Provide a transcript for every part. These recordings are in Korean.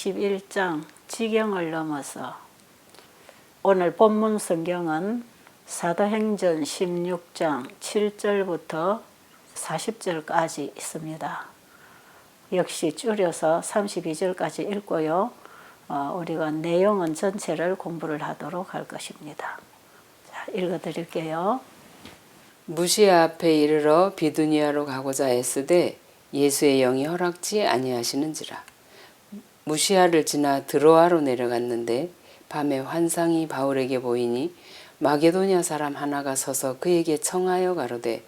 21장 지경을 넘어서 오늘 본문 성경은 사도행전 16장 7절부터 40절까지 있습니다. 역시 줄여서 32절까지 읽고요. 어, 우리가 내용은 전체를 공부를 하도록 할 것입니다. 자, 읽어드릴게요. 무시아 앞에 이르러 비두니아로 가고자 애쓰되 예수의 영이 허락지 아니하시는지라 무시아를 지나 드로아로 내려갔는데 밤에 환상이 바울에게 보이니 마게도냐 사람 하나가 서서 그에게 청하여 가로되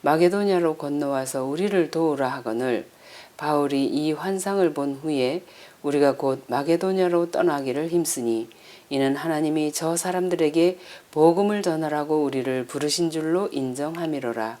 마게도냐로 건너와서 우리를 도우라 하거늘 바울이 이 환상을 본 후에 우리가 곧 마게도냐로 떠나기를 힘쓰니 이는 하나님이 저 사람들에게 복음을 전하라고 우리를 부르신 줄로 인정함이로라.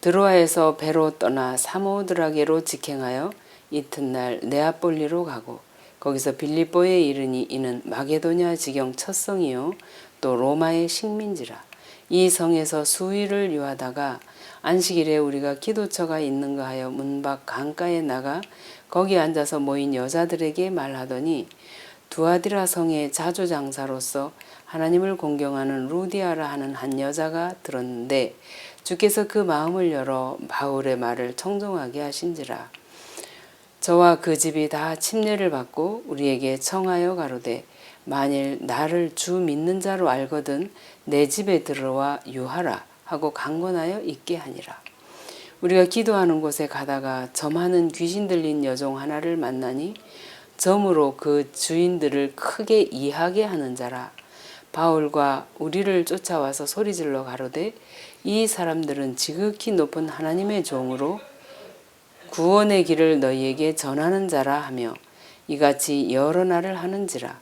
드로아에서 배로 떠나 사모드라게로 직행하여 이튿날 네아폴리로 가고 거기서 빌립보에 이르니 이는 마게도냐 지경 첫 성이요 또 로마의 식민지라. 이 성에서 수일을 유하다가 안식일에 우리가 기도처가 있는가 하여 문밖 강가에 나가 거기 앉아서 모인 여자들에게 말하더니 두아디라 성의 자주 장사로서 하나님을 공경하는 루디아라 하는 한 여자가 들었는데 주께서 그 마음을 열어 바울의 말을 청종하게 하신지라 저와 그 집이 다 침례를 받고 우리에게 청하여 가로되 만일 나를 주 믿는 자로 알거든 내 집에 들어와 유하라 하고 강권하여 있게 하니라. 우리가 기도하는 곳에 가다가 점하는 귀신 들린 여종 하나를 만나니 점으로 그 주인들을 크게 이하게 하는 자라. 바울과 우리를 쫓아와서 소리질러 가로되 이 사람들은 지극히 높은 하나님의 종으로 구원의 길을 너희에게 전하는 자라 하며 이같이 여러 날을 하는지라.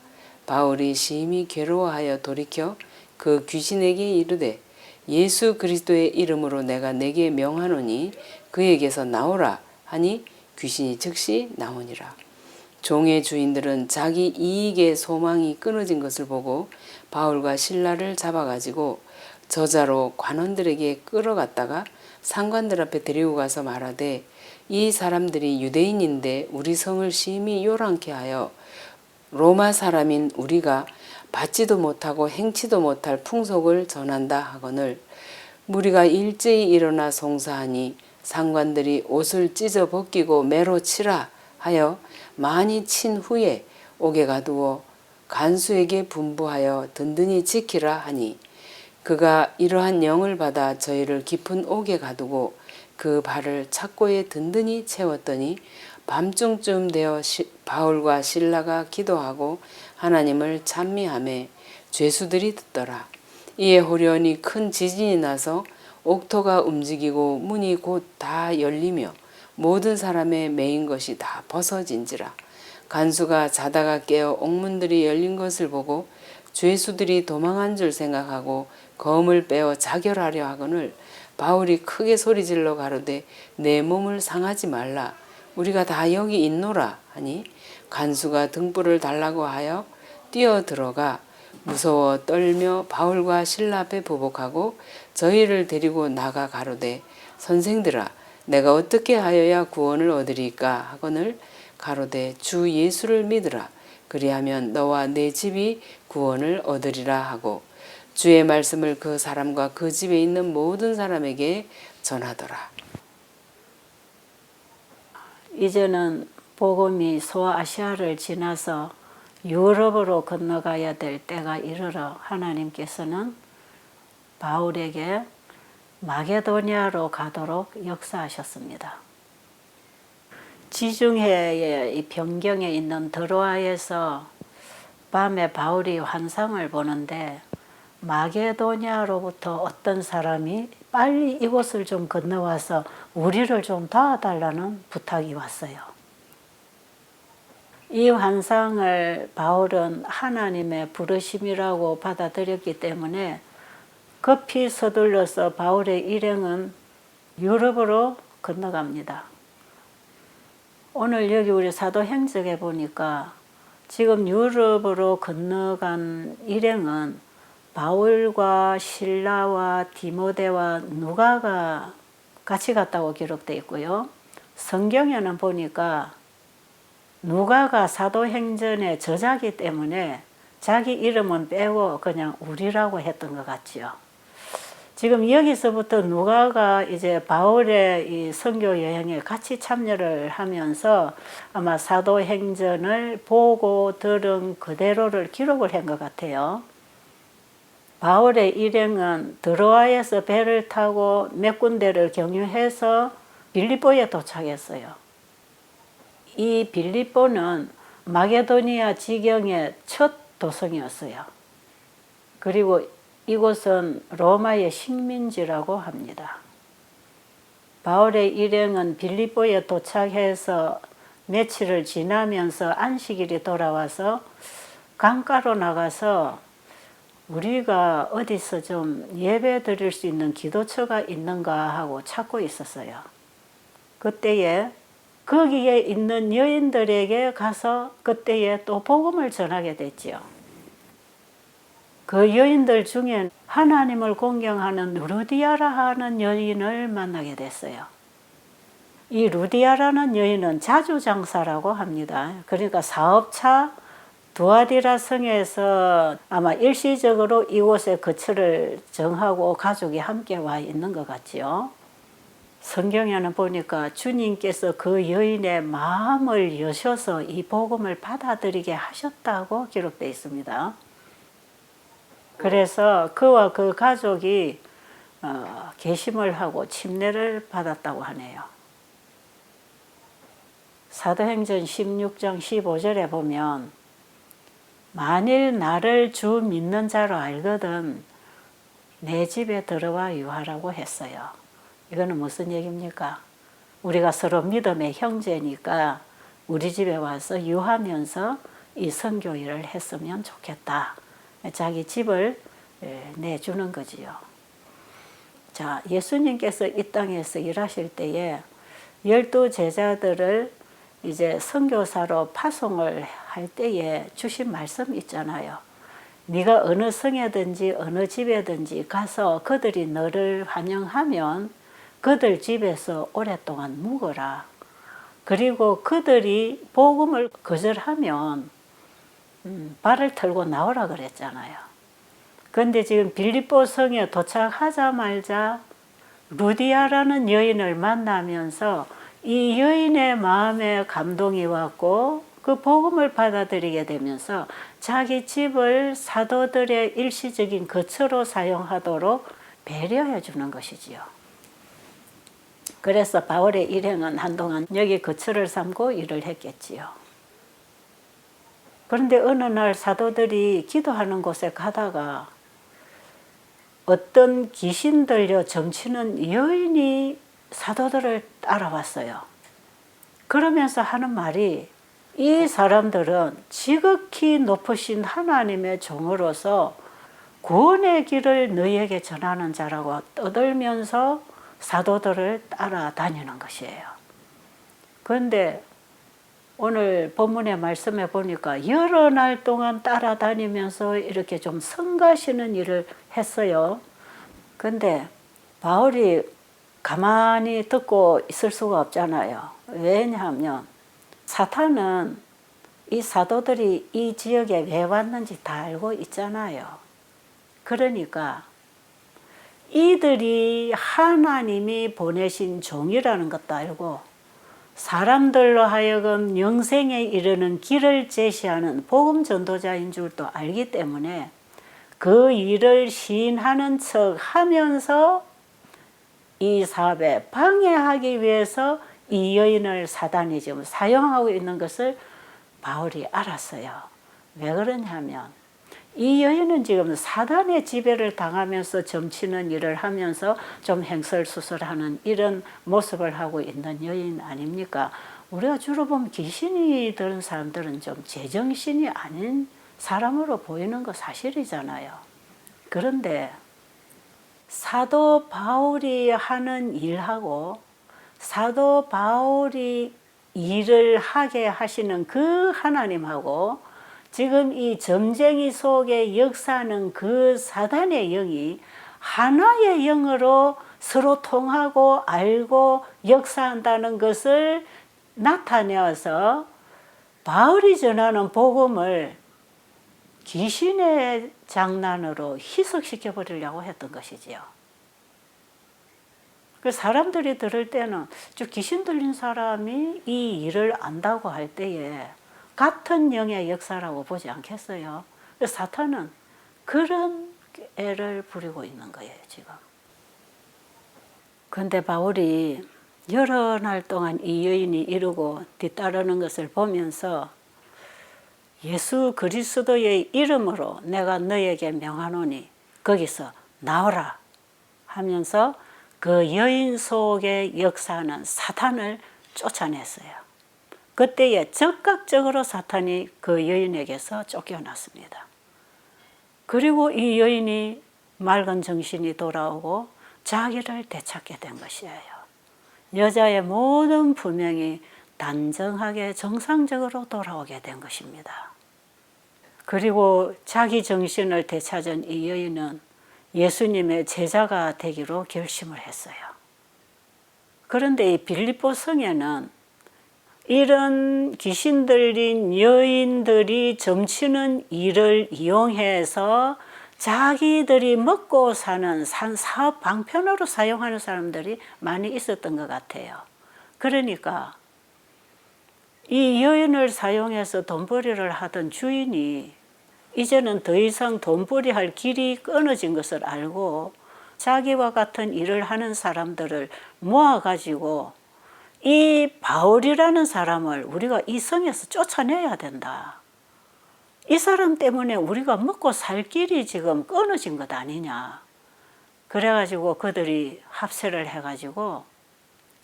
바울이 심히 괴로워하여 돌이켜 그 귀신에게 이르되 예수 그리스도의 이름으로 내가 내게 명하노니 그에게서 나오라 하니 귀신이 즉시 나오니라. 종의 주인들은 자기 이익의 소망이 끊어진 것을 보고 바울과 신라를 잡아가지고 저자로 관원들에게 끌어갔다가 상관들 앞에 데리고 가서 말하되 이 사람들이 유대인인데 우리 성을 심히 요란케 하여 로마 사람인 우리가 받지도 못하고 행치도 못할 풍속을 전한다 하거늘 무리가 일제히 일어나 송사하니 상관들이 옷을 찢어 벗기고 매로 치라 하여 많이 친 후에 옥에 가두어 간수에게 분부하여 든든히 지키라 하니 그가 이러한 영을 받아 저희를 깊은 옥에 가두고 그 발을 착고에 든든히 채웠더니 밤중쯤 되어 시, 바울과 신라가 기도하고 하나님을 찬미하며 죄수들이 듣더라. 이에 호련히 큰 지진이 나서 옥토가 움직이고 문이 곧 다 열리며 모든 사람의 매인 것이 다 벗어진지라. 간수가 자다가 깨어 옥문들이 열린 것을 보고 죄수들이 도망한 줄 생각하고 검을 빼어 자결하려 하거늘 바울이 크게 소리질러 가로되 내 몸을 상하지 말라. 우리가 다 여기 있노라. 하니 간수가 등불을 달라고 하여 뛰어 들어가 무서워 떨며 바울과 신라 앞에 보복하고 저희를 데리고 나가 가로되 선생들아 내가 어떻게 하여야 구원을 얻으리까? 하거늘 가로되 주 예수를 믿으라. 그리하면 너와 내 집이 구원을 얻으리라. 하고 주의 말씀을 그 사람과 그 집에 있는 모든 사람에게 전하더라. 이제는 복음이 소아시아를 지나서 유럽으로 건너가야 될 때가 이르러 하나님께서는 바울에게 마게도니아로 가도록 역사하셨습니다. 지중해의 이 변경에 있는 드로아에서 밤에 바울이 환상을 보는데 마게도니아로부터 어떤 사람이 빨리 이곳을 좀 건너와서 우리를 좀 도와달라는 부탁이 왔어요. 이 환상을 바울은 하나님의 부르심이라고 받아들였기 때문에 급히 서둘러서 바울의 일행은 유럽으로 건너갑니다. 오늘 여기 우리 사도행적에 보니까 지금 유럽으로 건너간 일행은 바울과 신라와 디모데와 누가가 같이 갔다고 기록되어 있고요. 성경에는 보니까 누가가 사도행전의 저자기 때문에 자기 이름은 빼고 그냥 우리라고 했던 것 같지요. 지금 여기서부터 누가가 이제 바울의 이 선교 여행에 같이 참여를 하면서 아마 사도행전을 보고 들은 그대로를 기록을 한 것 같아요. 바울의 일행은 드로아에서 배를 타고 몇 군데를 경유해서 빌립보에 도착했어요. 이 빌립보는 마게도니아 지경의 첫 도성이었어요. 그리고 이곳은 로마의 식민지라고 합니다. 바울의 일행은 빌립보에 도착해서 며칠을 지나면서 안식일이 돌아와서 강가로 나가서 우리가 어디서 좀 예배 드릴 수 있는 기도처가 있는가 하고 찾고 있었어요. 그때에 거기에 있는 여인들에게 가서 그때에 또 복음을 전하게 됐지요. 그 여인들 중에 하나님을 공경하는 루디아라 하는 여인을 만나게 됐어요. 이 루디아라는 여인은 자주장사라고 합니다. 그러니까 사업차 두아디라 성에서 아마 일시적으로 이곳에 거처를 정하고 가족이 함께 와 있는 것 같지요. 성경에는 보니까 주님께서 그 여인의 마음을 여셔서 이 복음을 받아들이게 하셨다고 기록되어 있습니다. 그래서 그와 그 가족이 어, 개심을 하고 침례를 받았다고 하네요. 사도행전 16장 15절에 보면 만일 나를 주 믿는 자로 알거든 내 집에 들어와 유하라고 했어요. 이거는 무슨 얘기입니까? 우리가 서로 믿음의 형제니까 우리 집에 와서 유하면서 이 선교 일을 했으면 좋겠다. 자기 집을 예, 내주는 거지요. 자, 예수님께서 이 땅에서 일하실 때에 열두 제자들을 이제 선교사로 파송을 할 때에 주신 말씀 있잖아요. 네가 어느 성에든지 어느 집에든지 가서 그들이 너를 환영하면 그들 집에서 오랫동안 묵어라. 그리고 그들이 복음을 거절하면 음, 발을 털고 나오라 그랬잖아요. 그런데 지금 빌립보 성에 도착하자마자 루디아라는 여인을 만나면서 이 여인의 마음에 감동이 왔고 그 복음을 받아들이게 되면서 자기 집을 사도들의 일시적인 거처로 사용하도록 배려해 주는 것이지요. 그래서 바울의 일행은 한동안 여기 거처를 삼고 일을 했겠지요. 그런데 어느 날 사도들이 기도하는 곳에 가다가 어떤 귀신 들려 점치는 여인이 사도들을 따라왔어요. 그러면서 하는 말이 이 사람들은 지극히 높으신 하나님의 종으로서 구원의 길을 너희에게 전하는 자라고 떠들면서 사도들을 따라다니는 것이에요. 그런데 오늘 본문의 말씀에 보니까 여러 날 동안 따라다니면서 이렇게 좀 성가시는 일을 했어요. 근데 바울이 가만히 듣고 있을 수가 없잖아요. 왜냐하면 사탄은 이 사도들이 이 지역에 왜 왔는지 다 알고 있잖아요. 그러니까 이들이 하나님이 보내신 종이라는 것도 알고 사람들로 하여금 영생에 이르는 길을 제시하는 복음 전도자인 줄도 알기 때문에 그 일을 시인하는 척 하면서 이 사업에 방해하기 위해서 이 여인을 사단이 지금 사용하고 있는 것을 바울이 알았어요. 왜 그러냐면 이 여인은 지금 사단의 지배를 당하면서 점치는 일을 하면서 좀 행설수설하는 이런 모습을 하고 있는 여인 아닙니까? 우리가 주로 보면 귀신이 드는 사람들은 좀 제정신이 아닌 사람으로 보이는 거 사실이잖아요. 그런데 사도 바울이 하는 일하고 사도 바울이 일을 하게 하시는 그 하나님하고 지금 이 점쟁이 속에 역사하는 그 사단의 영이 하나의 영으로 서로 통하고 알고 역사한다는 것을 나타내어서 바울이 전하는 복음을 귀신의 장난으로 희석시켜 버리려고 했던 것이지요. 그 사람들이 들을 때는 저 귀신 들린 사람이 이 일을 안다고 할 때에 같은 영의 역사라고 보지 않겠어요. 그 사탄은 그런 애를 부리고 있는 거예요, 지금. 근데 바울이 여러 날 동안 이 여인이 이루고 뒤따르는 것을 보면서 예수 그리스도의 이름으로 내가 너에게 명하노니 거기서 나오라 하면서 그 여인 속에 역사하는 사탄을 쫓아냈어요. 그때에 즉각적으로 사탄이 그 여인에게서 쫓겨났습니다. 그리고 이 여인이 맑은 정신이 돌아오고 자기를 되찾게 된 것이에요. 여자의 모든 분명이 단정하게 정상적으로 돌아오게 된 것입니다. 그리고 자기 정신을 되찾은 이 여인은 예수님의 제자가 되기로 결심을 했어요. 그런데 이 빌립보 성에는 이런 귀신 들린 여인들이 점치는 일을 이용해서 자기들이 먹고 사는 산 사업 방편으로 사용하는 사람들이 많이 있었던 것 같아요. 그러니까 이 여인을 사용해서 돈벌이를 하던 주인이 이제는 더 이상 돈벌이 할 길이 끊어진 것을 알고 자기와 같은 일을 하는 사람들을 모아가지고 이 바울이라는 사람을 우리가 이 성에서 쫓아내야 된다. 이 사람 때문에 우리가 먹고 살 길이 지금 끊어진 것 아니냐. 그래가지고 그들이 합세를 해가지고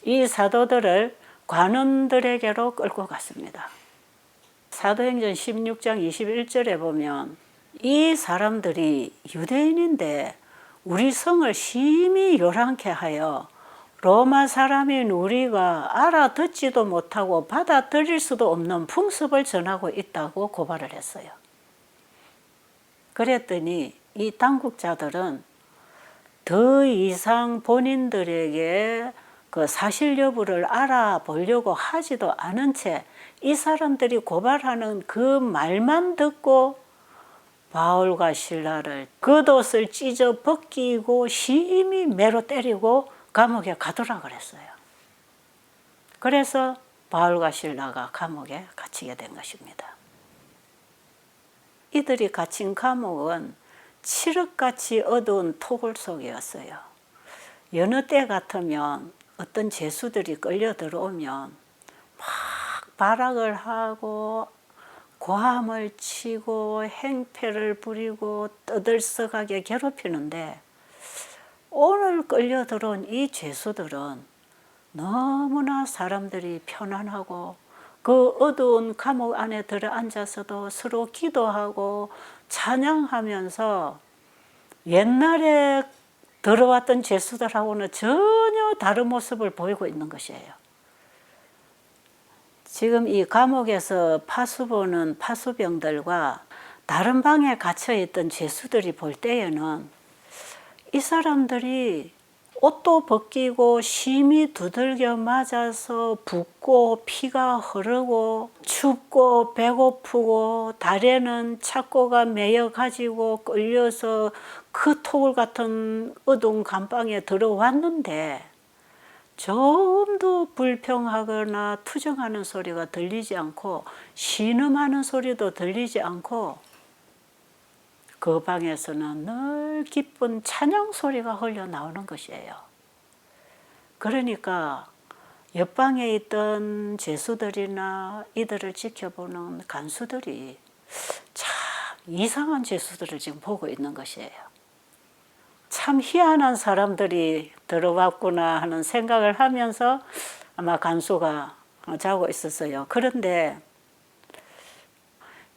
이 사도들을 관원들에게로 끌고 갔습니다. 사도행전 16장 21절에 보면 이 사람들이 유대인인데 우리 성을 심히 요란케 하여 로마 사람인 우리가 알아듣지도 못하고 받아들일 수도 없는 풍습을 전하고 있다고 고발을 했어요. 그랬더니 이 당국자들은 더 이상 본인들에게 그 사실 여부를 알아보려고 하지도 않은 채 이 사람들이 고발하는 그 말만 듣고 바울과 신라를 겉옷을 찢어 벗기고 심히 매로 때리고 감옥에 가두라 그랬어요. 그래서 바울과 신라가 감옥에 갇히게 된 것입니다. 이들이 갇힌 감옥은 칠흑같이 어두운 토굴 속이었어요. 여느 때 같으면 어떤 죄수들이 끌려 들어오면 막 발악을 하고 고함을 치고 행패를 부리고 떠들썩하게 괴롭히는데 오늘 끌려 들어온 이 죄수들은 너무나 사람들이 편안하고 그 어두운 감옥 안에 들어 앉아서도 서로 기도하고 찬양하면서 옛날에 들어왔던 죄수들하고는 전혀 다른 모습을 보이고 있는 것이에요. 지금 이 감옥에서 파수보는 파수병들과 다른 방에 갇혀 있던 죄수들이 볼 때에는 이 사람들이 옷도 벗기고 심히 두들겨 맞아서 붓고 피가 흐르고 춥고 배고프고 다리에는 착고가 매여 가지고 끌려서 그 토굴 같은 어두운 감방에 들어왔는데 좀도 불평하거나 투정하는 소리가 들리지 않고 신음하는 소리도 들리지 않고 그 방에서는 늘 기쁜 찬양 소리가 흘려 나오는 것이에요. 그러니까 옆방에 있던 죄수들이나 이들을 지켜보는 간수들이 참 이상한 죄수들을 지금 보고 있는 것이에요. 참 희한한 사람들이 들어왔구나 하는 생각을 하면서 아마 간수가 자고 있었어요. 그런데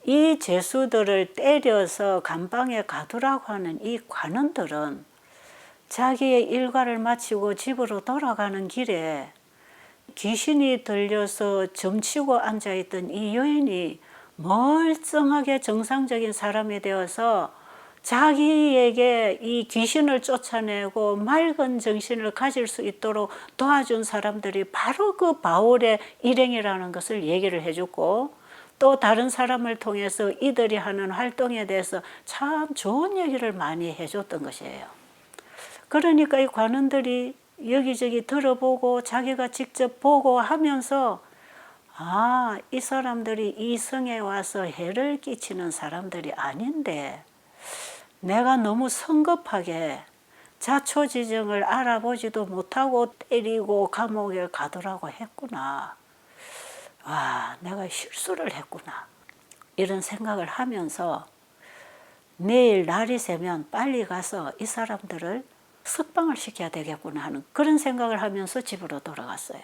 이 죄수들을 때려서 감방에 가두라고 하는 이 관원들은 자기의 일과를 마치고 집으로 돌아가는 길에 귀신이 들려서 점치고 앉아있던 이 여인이 멀쩡하게 정상적인 사람이 되어서 자기에게 이 귀신을 쫓아내고 맑은 정신을 가질 수 있도록 도와준 사람들이 바로 그 바울의 일행이라는 것을 얘기를 해줬고 또 다른 사람을 통해서 이들이 하는 활동에 대해서 참 좋은 얘기를 많이 해줬던 것이에요. 그러니까 이 관원들이 여기저기 들어보고 자기가 직접 보고 하면서 아, 이 사람들이 이 성에 와서 해를 끼치는 사람들이 아닌데 내가 너무 성급하게 자초지정을 알아보지도 못하고 때리고 감옥에 가두라고 했구나. 와, 내가 실수를 했구나. 이런 생각을 하면서 내일 날이 새면 빨리 가서 이 사람들을 석방을 시켜야 되겠구나 하는 그런 생각을 하면서 집으로 돌아갔어요.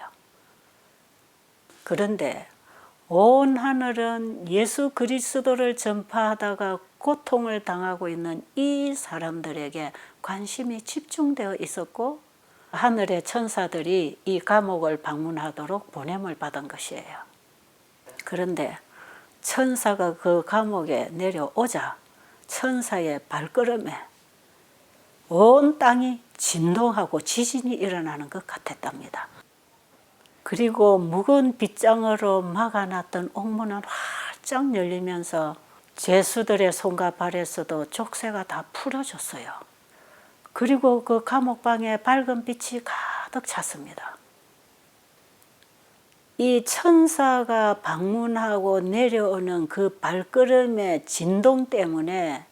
그런데 온 하늘은 예수 그리스도를 전파하다가 고통을 당하고 있는 이 사람들에게 관심이 집중되어 있었고 하늘의 천사들이 이 감옥을 방문하도록 보냄을 받은 것이에요. 그런데 천사가 그 감옥에 내려오자 천사의 발걸음에 온 땅이 진동하고 지진이 일어나는 것 같았답니다. 그리고 묵은 빗장으로 막아놨던 옥문은 활짝 열리면서 죄수들의 손과 발에서도 족쇄가 다 풀어졌어요. 그리고 그 감옥방에 밝은 빛이 가득 찼습니다. 이 천사가 방문하고 내려오는 그 발걸음의 진동 때문에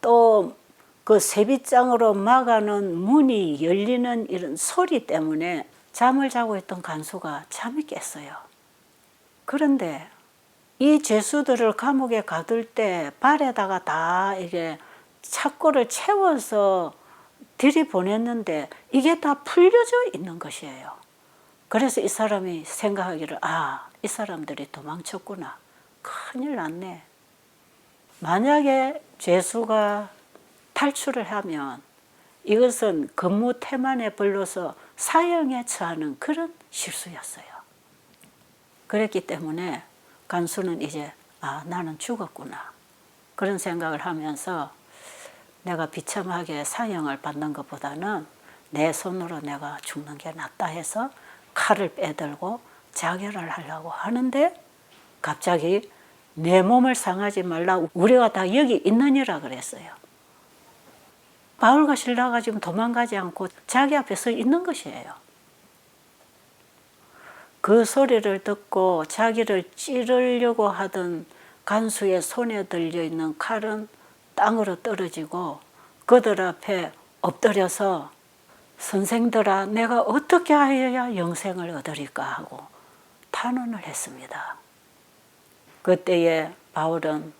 또 그 세빛장으로 막아놓은 문이 열리는 이런 소리 때문에 잠을 자고 있던 간수가 잠이 깼어요. 그런데 이 죄수들을 감옥에 가둘 때 발에다가 다 이게 착고를 채워서 들이보냈는데 이게 다 풀려져 있는 것이에요. 그래서 이 사람이 생각하기를 아, 이 사람들이 도망쳤구나. 큰일 났네. 만약에 죄수가 탈출을 하면 이것은 근무 태만에 불러서 사형에 처하는 그런 실수였어요. 그랬기 때문에 간수는 이제 아 나는 죽었구나 그런 생각을 하면서 내가 비참하게 사형을 받는 것보다는 내 손으로 내가 죽는 게 낫다 해서 칼을 빼들고 자결을 하려고 하는데 갑자기 내 몸을 상하지 말라 우리가 다 여기 있느니라 그랬어요. 바울과 신라가 지금 도망가지 않고 자기 앞에 서 있는 것이에요. 그 소리를 듣고 자기를 찌르려고 하던 간수의 손에 들려 있는 칼은 땅으로 떨어지고 그들 앞에 엎드려서 선생들아 내가 어떻게 하여야 영생을 얻으리까 하고 탄원을 했습니다. 그때에 바울은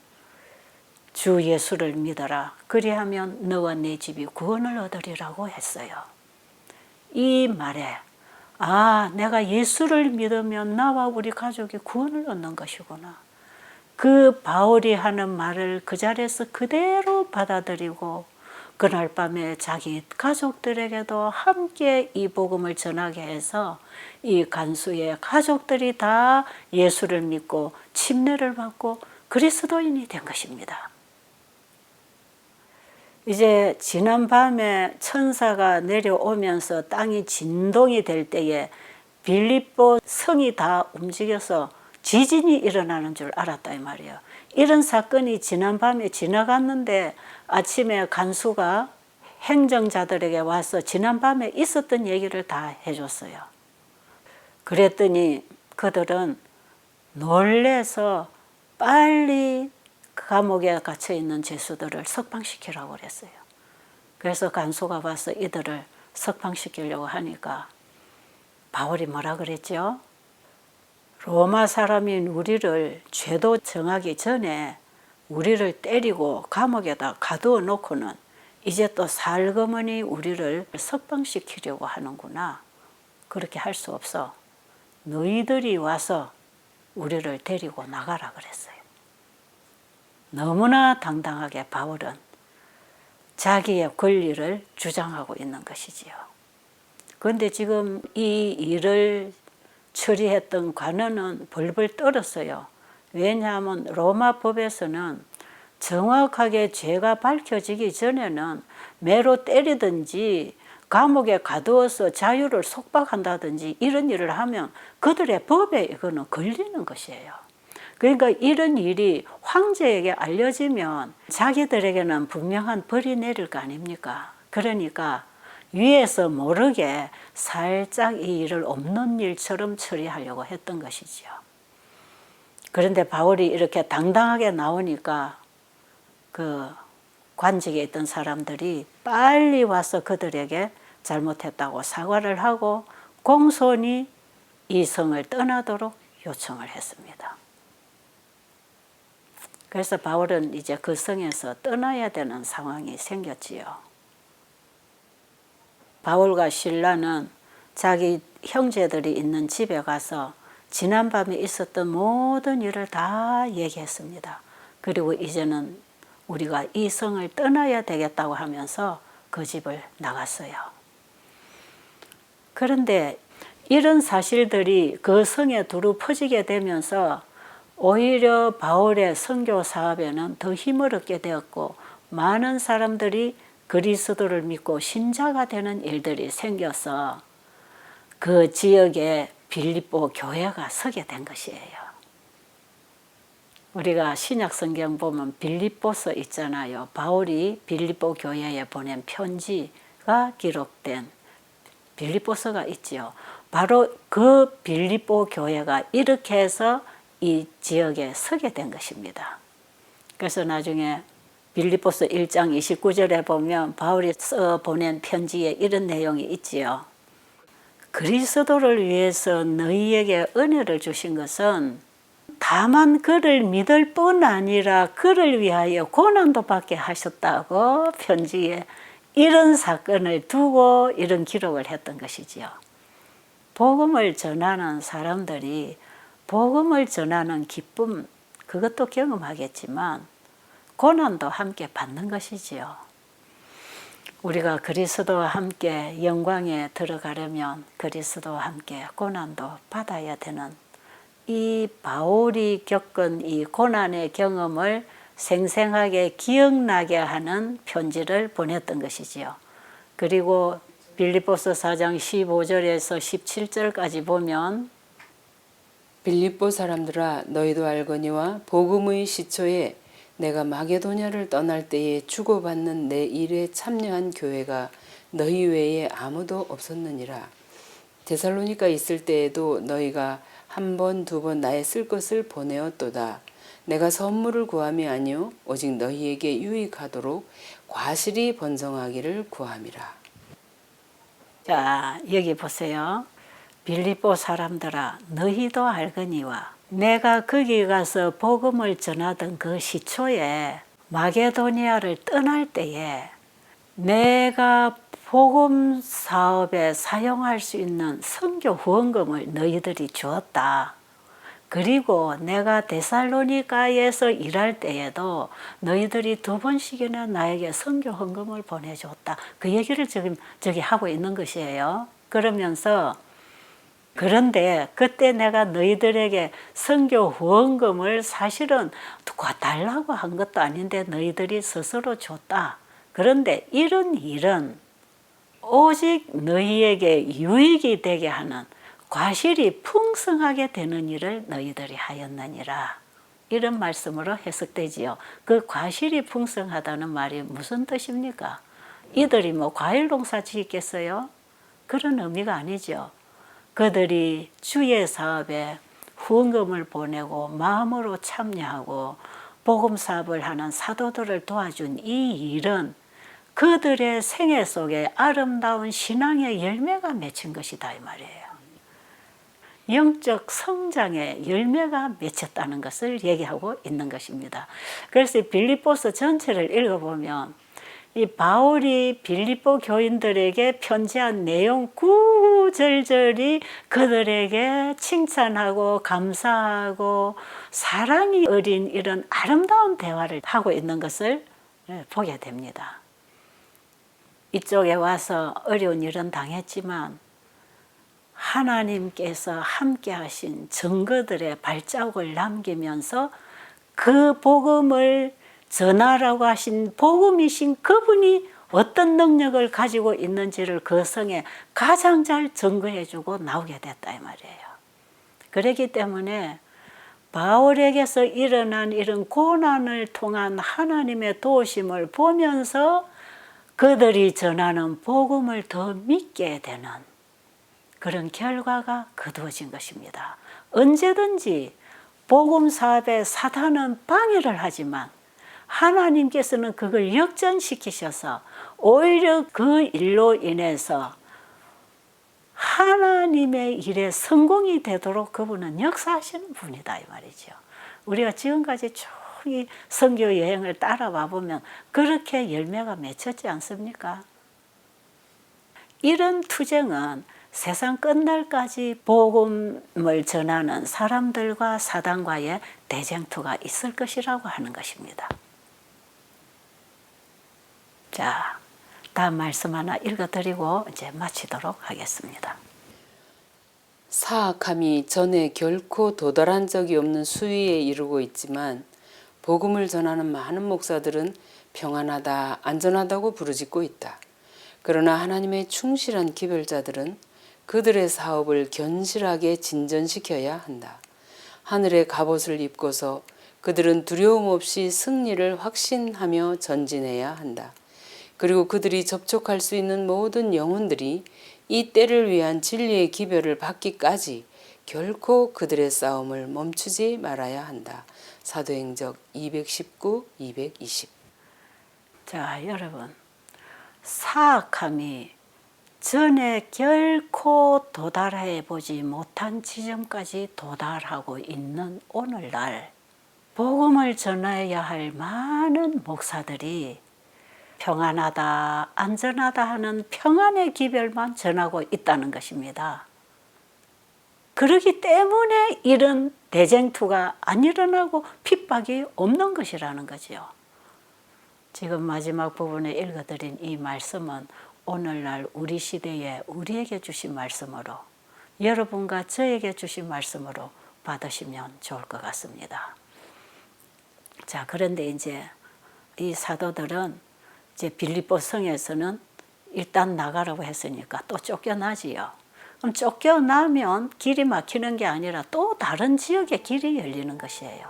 주 예수를 믿어라. 그리하면 너와 내 집이 구원을 얻으리라고 했어요. 이 말에 아, 내가 예수를 믿으면 나와 우리 가족이 구원을 얻는 것이구나. 그 바울이 하는 말을 그 자리에서 그대로 받아들이고 그날 밤에 자기 가족들에게도 함께 이 복음을 전하게 해서 이 간수의 가족들이 다 예수를 믿고 침례를 받고 그리스도인이 된 것입니다. 이제 지난 밤에 천사가 내려오면서 땅이 진동이 될 때에 빌립보 성이 다 움직여서 지진이 일어나는 줄 알았다 이 말이에요. 이런 사건이 지난 밤에 지나갔는데 아침에 간수가 행정자들에게 와서 지난 밤에 있었던 얘기를 다 해줬어요. 그랬더니 그들은 놀래서 빨리 감옥에 갇혀 있는 죄수들을 석방시키라고 그랬어요. 그래서 간수가 와서 이들을 석방시키려고 하니까 바울이 뭐라 그랬죠? 로마 사람인 우리를 죄도 정하기 전에 우리를 때리고 감옥에다 가두어 놓고는 이제 또 살그머니 우리를 석방시키려고 하는구나. 그렇게 할 수 없어. 너희들이 와서 우리를 데리고 나가라 그랬어요. 너무나 당당하게 바울은 자기의 권리를 주장하고 있는 것이지요. 그런데 지금 이 일을 처리했던 관원은 벌벌 떨었어요. 왜냐하면 로마 법에서는 정확하게 죄가 밝혀지기 전에는 매로 때리든지 감옥에 가두어서 자유를 속박한다든지 이런 일을 하면 그들의 법에 이거는 걸리는 것이에요. 그러니까 이런 일이 황제에게 알려지면 자기들에게는 분명한 벌이 내릴 거 아닙니까? 그러니까 위에서 모르게 살짝 이 일을 없는 일처럼 처리하려고 했던 것이지요. 그런데 바울이 이렇게 당당하게 나오니까 그 관직에 있던 사람들이 빨리 와서 그들에게 잘못했다고 사과를 하고 공손히 이 성을 떠나도록 요청을 했습니다. 그래서 바울은 이제 그 성에서 떠나야 되는 상황이 생겼지요. 바울과 신라는 자기 형제들이 있는 집에 가서 지난밤에 있었던 모든 일을 다 얘기했습니다. 그리고 이제는 우리가 이 성을 떠나야 되겠다고 하면서 그 집을 나갔어요. 그런데 이런 사실들이 그 성에 두루 퍼지게 되면서 오히려 바울의 선교 사업에는 더 힘을 얻게 되었고 많은 사람들이 그리스도를 믿고 신자가 되는 일들이 생겨서 그 지역에 빌립보 교회가 서게 된 것이에요. 우리가 신약 성경 보면 빌립보서 있잖아요. 바울이 빌립보 교회에 보낸 편지가 기록된 빌립보서가 있지요. 바로 그 빌립보 교회가 이렇게 해서 이 지역에 서게 된 것입니다. 그래서 나중에 빌립보서 1장 29절에 보면 바울이 써 보낸 편지에 이런 내용이 있지요. 그리스도를 위해서 너희에게 은혜를 주신 것은 다만 그를 믿을 뿐 아니라 그를 위하여 고난도 받게 하셨다고 편지에 이런 사건을 두고 이런 기록을 했던 것이지요. 복음을 전하는 사람들이 복음을 전하는 기쁨 그것도 경험하겠지만 고난도 함께 받는 것이지요. 우리가 그리스도와 함께 영광에 들어가려면 그리스도와 함께 고난도 받아야 되는 이 바울이 겪은 이 고난의 경험을 생생하게 기억나게 하는 편지를 보냈던 것이지요. 그리고 빌립보서 4장 15절에서 17절까지 보면 빌립보 사람들아 너희도 알거니와 복음의 시초에 내가 마게도냐를 떠날 때에 주고받는 내 일에 참여한 교회가 너희 외에 아무도 없었느니라. 데살로니가 있을 때에도 너희가 한 번, 두 번 나의 쓸 것을 보내었도다. 내가 선물을 구함이 아니요 오직 너희에게 유익하도록 과실이 번성하기를 구함이라. 자 여기 보세요. 빌립보 사람들아 너희도 알거니와 내가 거기 가서 복음을 전하던 그 시초에 마게도니아를 떠날 때에 내가 복음 사업에 사용할 수 있는 선교 후원금을 너희들이 주었다. 그리고 내가 데살로니가에서 일할 때에도 너희들이 두 번씩이나 나에게 선교 헌금을 보내줬다. 그 얘기를 지금 저기 하고 있는 것이에요. 그러면서 그런데 그때 내가 너희들에게 선교 후원금을 사실은 달라고 한 것도 아닌데 너희들이 스스로 줬다. 그런데 이런 일은 오직 너희에게 유익이 되게 하는 과실이 풍성하게 되는 일을 너희들이 하였느니라. 이런 말씀으로 해석되지요. 그 과실이 풍성하다는 말이 무슨 뜻입니까? 이들이 뭐 과일 농사 짓겠어요? 그런 의미가 아니죠. 그들이 주의 사업에 후원금을 보내고 마음으로 참여하고 복음 사업을 하는 사도들을 도와준 이 일은 그들의 생애 속에 아름다운 신앙의 열매가 맺힌 것이다 이 말이에요. 영적 성장의 열매가 맺혔다는 것을 얘기하고 있는 것입니다. 그래서 빌립보서 전체를 읽어보면 이 바울이 빌립보 교인들에게 편지한 내용 구절절이 그들에게 칭찬하고 감사하고 사랑이 어린 이런 아름다운 대화를 하고 있는 것을 예, 보게 됩니다. 이쪽에 와서 어려운 일은 당했지만 하나님께서 함께 하신 증거들의 발자국을 남기면서 그 복음을 전하라고 하신 복음이신 그분이 어떤 능력을 가지고 있는지를 그 성에 가장 잘 증거해 주고 나오게 됐다 이 말이에요. 그렇기 때문에 바울에게서 일어난 이런 고난을 통한 하나님의 도우심을 보면서 그들이 전하는 복음을 더 믿게 되는 그런 결과가 거두어진 것입니다. 언제든지 복음 사업에 사탄은 방해를 하지만 하나님께서는 그걸 역전시키셔서 오히려 그 일로 인해서 하나님의 일에 성공이 되도록 그분은 역사하시는 분이다 이 말이죠. 우리가 지금까지 쭉이 선교 여행을 따라와 보면 그렇게 열매가 맺혔지 않습니까? 이런 투쟁은 세상 끝날까지 복음을 전하는 사람들과 사단과의 대쟁투가 있을 것이라고 하는 것입니다. 자, 다음 말씀 하나 읽어드리고 이제 마치도록 하겠습니다. 사악함이 전에 결코 도달한 적이 없는 수위에 이르고 있지만 복음을 전하는 많은 목사들은 평안하다, 안전하다고 부르짖고 있다. 그러나 하나님의 충실한 기별자들은 그들의 사업을 견실하게 진전시켜야 한다. 하늘의 갑옷을 입고서 그들은 두려움 없이 승리를 확신하며 전진해야 한다. 그리고 그들이 접촉할 수 있는 모든 영혼들이 이 때를 위한 진리의 기별을 받기까지 결코 그들의 싸움을 멈추지 말아야 한다. 사도행적 219, 220. 자, 여러분. 사악함이 전에 결코 도달해 보지 못한 지점까지 도달하고 있는 오늘날 복음을 전해야 할 많은 목사들이 평안하다, 안전하다 하는 평안의 기별만 전하고 있다는 것입니다. 그렇기 때문에 이런 대쟁투가 안 일어나고 핍박이 없는 것이라는 거지요. 지금 마지막 부분에 읽어드린 이 말씀은 오늘날 우리 시대에 우리에게 주신 말씀으로 여러분과 저에게 주신 말씀으로 받으시면 좋을 것 같습니다. 자, 그런데 이제 이 사도들은 이제 빌립보 성에서는 일단 나가라고 했으니까 또 쫓겨나지요. 그럼 쫓겨나면 길이 막히는 게 아니라 또 다른 지역에 길이 열리는 것이에요.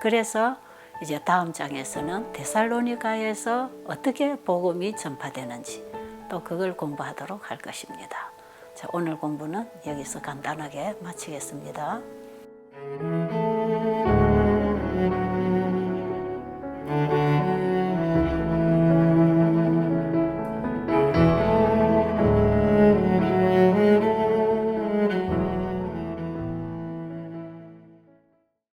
그래서 이제 다음 장에서는 데살로니가에서 어떻게 복음이 전파되는지 또 그걸 공부하도록 할 것입니다. 자, 오늘 공부는 여기서 간단하게 마치겠습니다.